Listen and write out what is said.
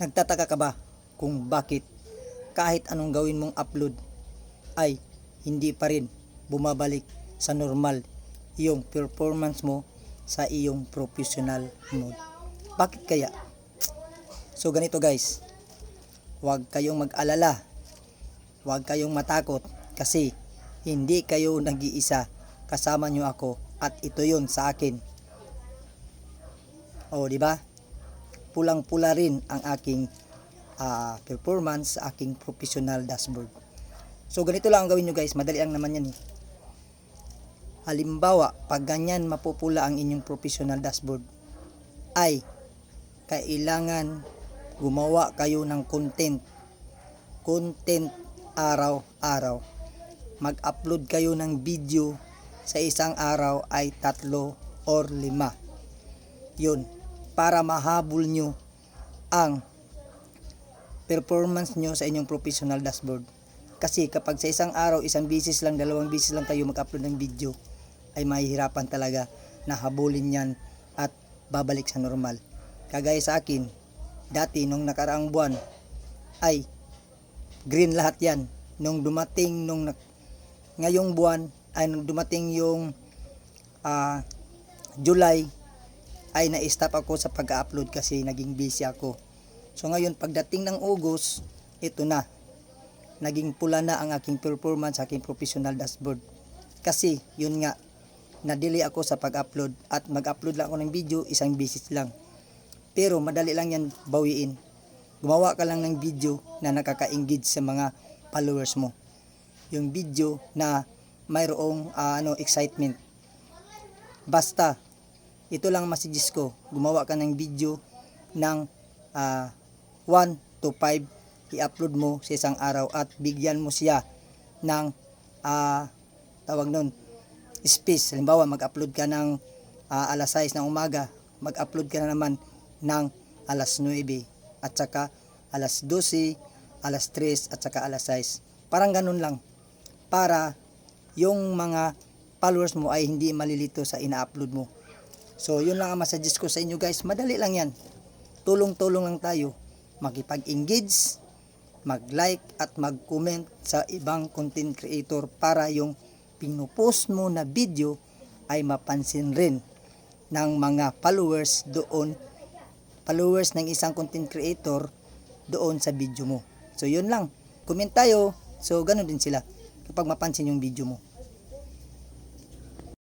Nagtataka ka ba kung bakit kahit anong gawin mong upload ay hindi pa rin bumabalik sa normal yung performance mo sa iyong professional mode. Bakit kaya? So ganito guys, huwag kayong mag-alala, huwag kayong matakot kasi hindi kayo nag-iisa kasama nyo ako at ito yun sa akin. O, di ba? Pulang-pula rin ang aking ah, performance sa aking professional dashboard. So, ganito lang ang gawin nyo guys. Madali lang naman yan eh. Halimbawa, pag ganyan mapupula ang inyong professional dashboard, ay kailangan gumawa kayo ng content. Content araw-araw. Mag-upload kayo ng video sa isang araw ay tatlo or lima. Yun, para mahabol nyo ang performance nyo sa inyong professional dashboard. Kasi kapag sa isang araw, isang bisis lang, dalawang bisis lang kayo mag-upload ng video, ay mahihirapan talaga na habulin yan at babalik sa normal. Kagaya sa akin, dati nung nakaraang buwan, ay green lahat yan. Nung dumating, nung ngayong buwan, ay nung dumating yung ah, July, ay na-stop ako sa pag-upload kasi naging busy ako. So ngayon, pagdating ng August, ito na. Naging pula na ang aking performance sa aking professional dashboard. Kasi, yun nga, nadili ako sa pag-upload at mag-upload lang ako ng video, isang bisis lang. Pero madali lang yan bawiin. Gumawa ka lang ng video na nakaka-engage sa mga followers mo. Yung video na mayroong ah, ano excitement. Basta ito lang ang messages ko. Gumawa ka ng video ng 1 to 5 i-upload mo sa isang araw at bigyan mo siya ng ah, tawag nun space. Halimbawa, mag-upload ka ng ah, alas 6 ng umaga, mag-upload ka na naman ng alas 9 at saka alas 12, alas 3 at saka alas 6. Parang ganun lang. Para yung mga followers mo ay hindi malilito sa ina-upload mo. So, yun lang ang messages ko sa inyo guys. Madali lang yan. Tulong-tulong lang tayo. Makipag-engage, mag-like at mag-comment sa ibang content creator para yung pinupost mo na video ay mapansin rin ng mga followers doon followers ng isang content creator doon sa video mo. So yun lang. Comment tayo. So ganun din sila kapag mapansin yung video mo.